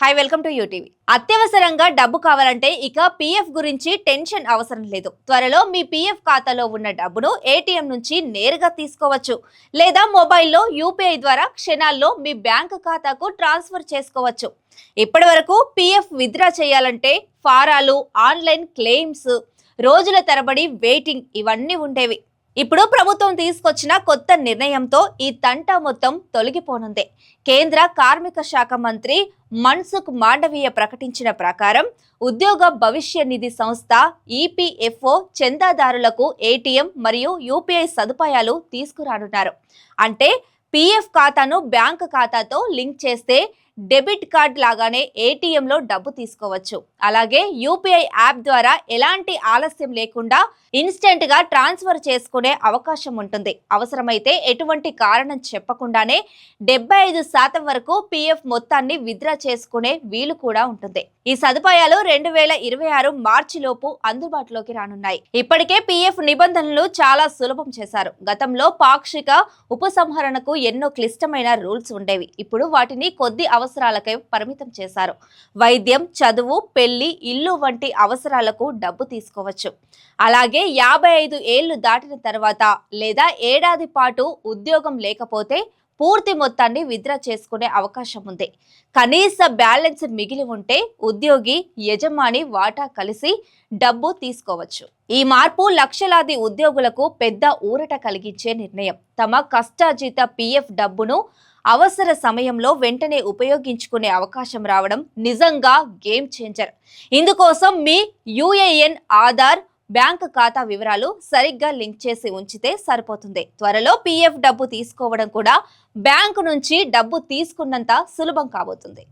Hi welcome to UTV అత్యవసరంగా డబ్బు కావాలంటే ఇక పీఎఫ్ గురించి టెన్షన్ అవసరం లేదు. త్వరలో మీ పీఎఫ్ ఖాతాలో ఉన్న డబ్బును ఏటీఎం నుంచి నేరుగా తీసుకోవచ్చు. లేదా మొబైల్లో యూపీఐ ద్వారా క్షణాల్లో మీ బ్యాంక్ ఖాతాకు ట్రాన్స్ఫర్ చేసుకోవచ్చు. ఇప్పటి వరకు పీఎఫ్ విత్డ్రా చేయాలంటే ఫారాలు ఆన్లైన్ క్లెయిమ్స్ రోజుల తరబడి వెయిటింగ్ ఇవన్నీ ఉండేవి. ఇప్పుడు ప్రభుత్వం తీసుకొచ్చిన కొత్త నిర్ణయంతో ఈ తంటా మొత్తం తొలగిపోనుంది. కేంద్ర కార్మిక శాఖ మంత్రి మన్సుఖ్ మాండవీయ ప్రకటించిన ప్రకారం ఉద్యోగ భవిష్య నిధి సంస్థ ఈపీఎఫ్ఓ చందాదారులకు ఏటీఎం మరియు యూపీఐ సదుపాయాలు తీసుకురానున్నారు. అంటే పీఎఫ్ ఖాతాను బ్యాంక్ ఖాతాతో లింక్ చేస్తే డెబిట్ కార్డ్ లాగానే ఏటీఎంలో డబ్బు తీసుకోవచ్చు. అలాగే యూపీఐ యాప్ ద్వారా ఎలాంటి ఆలస్యం లేకుండా ఇన్స్టెంట్గా ట్రాన్స్ఫర్ చేసుకునే అవకాశం ఉంటుంది. అవసరమైతే ఎటువంటి కారణం చెప్పకుండానే డెబ్బై ఐదు శాతం వరకు పీఎఫ్ మొత్తాన్ని విత్డ్రా చేసుకునే వీలు కూడా ఉంటుంది. ఈ సదుపాయాలు రెండు వేల ఇరవై ఆరు మార్చి లోపు అందుబాటులోకి రానున్నాయి. ఇప్పటికే పీఎఫ్ నిబంధనలు చాలా సులభం చేశారు. గతంలో పాక్షిక ఉపసంహరణకు ఎన్నో క్లిష్టమైన రూల్స్ ఉండేవి. ఇప్పుడు వాటిని కొద్ది అవసరం అవసరాలకై పరిమితం చేశారు. వైద్యం చదువు పెళ్ళి ఇల్లు వంటి అవసరాలకు డబ్బు తీసుకోవచ్చు. అలాగే యాభై ఐదు ఏళ్ళు దాటిన తర్వాత లేదా ఏడాది పాటు ఉద్యోగం లేకపోతే పూర్తి మొత్తాన్ని విత్డ్రా చేసుకునే అవకాశం ఉంది. కనీస బ్యాలెన్స్ మిగిలి ఉంటే ఉద్యోగి యజమాని వాటా కలిసి డబ్బు తీసుకోవచ్చు. ఈ మార్పు లక్షలాది ఉద్యోగులకు పెద్ద ఊరట కలిగించే నిర్ణయం. తమ కష్టార్జిత పీఎఫ్ డబ్బును అవసర సమయంలో వెంటనే ఉపయోగించుకునే అవకాశం రావడం నిజంగా గేమ్ చేంజర్. ఇందుకోసం మీ యుఏఎన్ ఆధార్ బ్యాంక్ ఖాతా వివరాలు సరిగ్గా లింక్ చేసి ఉంచితే సరిపోతుంది. త్వరలో పీఎఫ్ డబ్బు తీసుకోవడం కూడా బ్యాంకు నుంచి డబ్బు తీసుకున్నంత సులభం కాబోతుంది.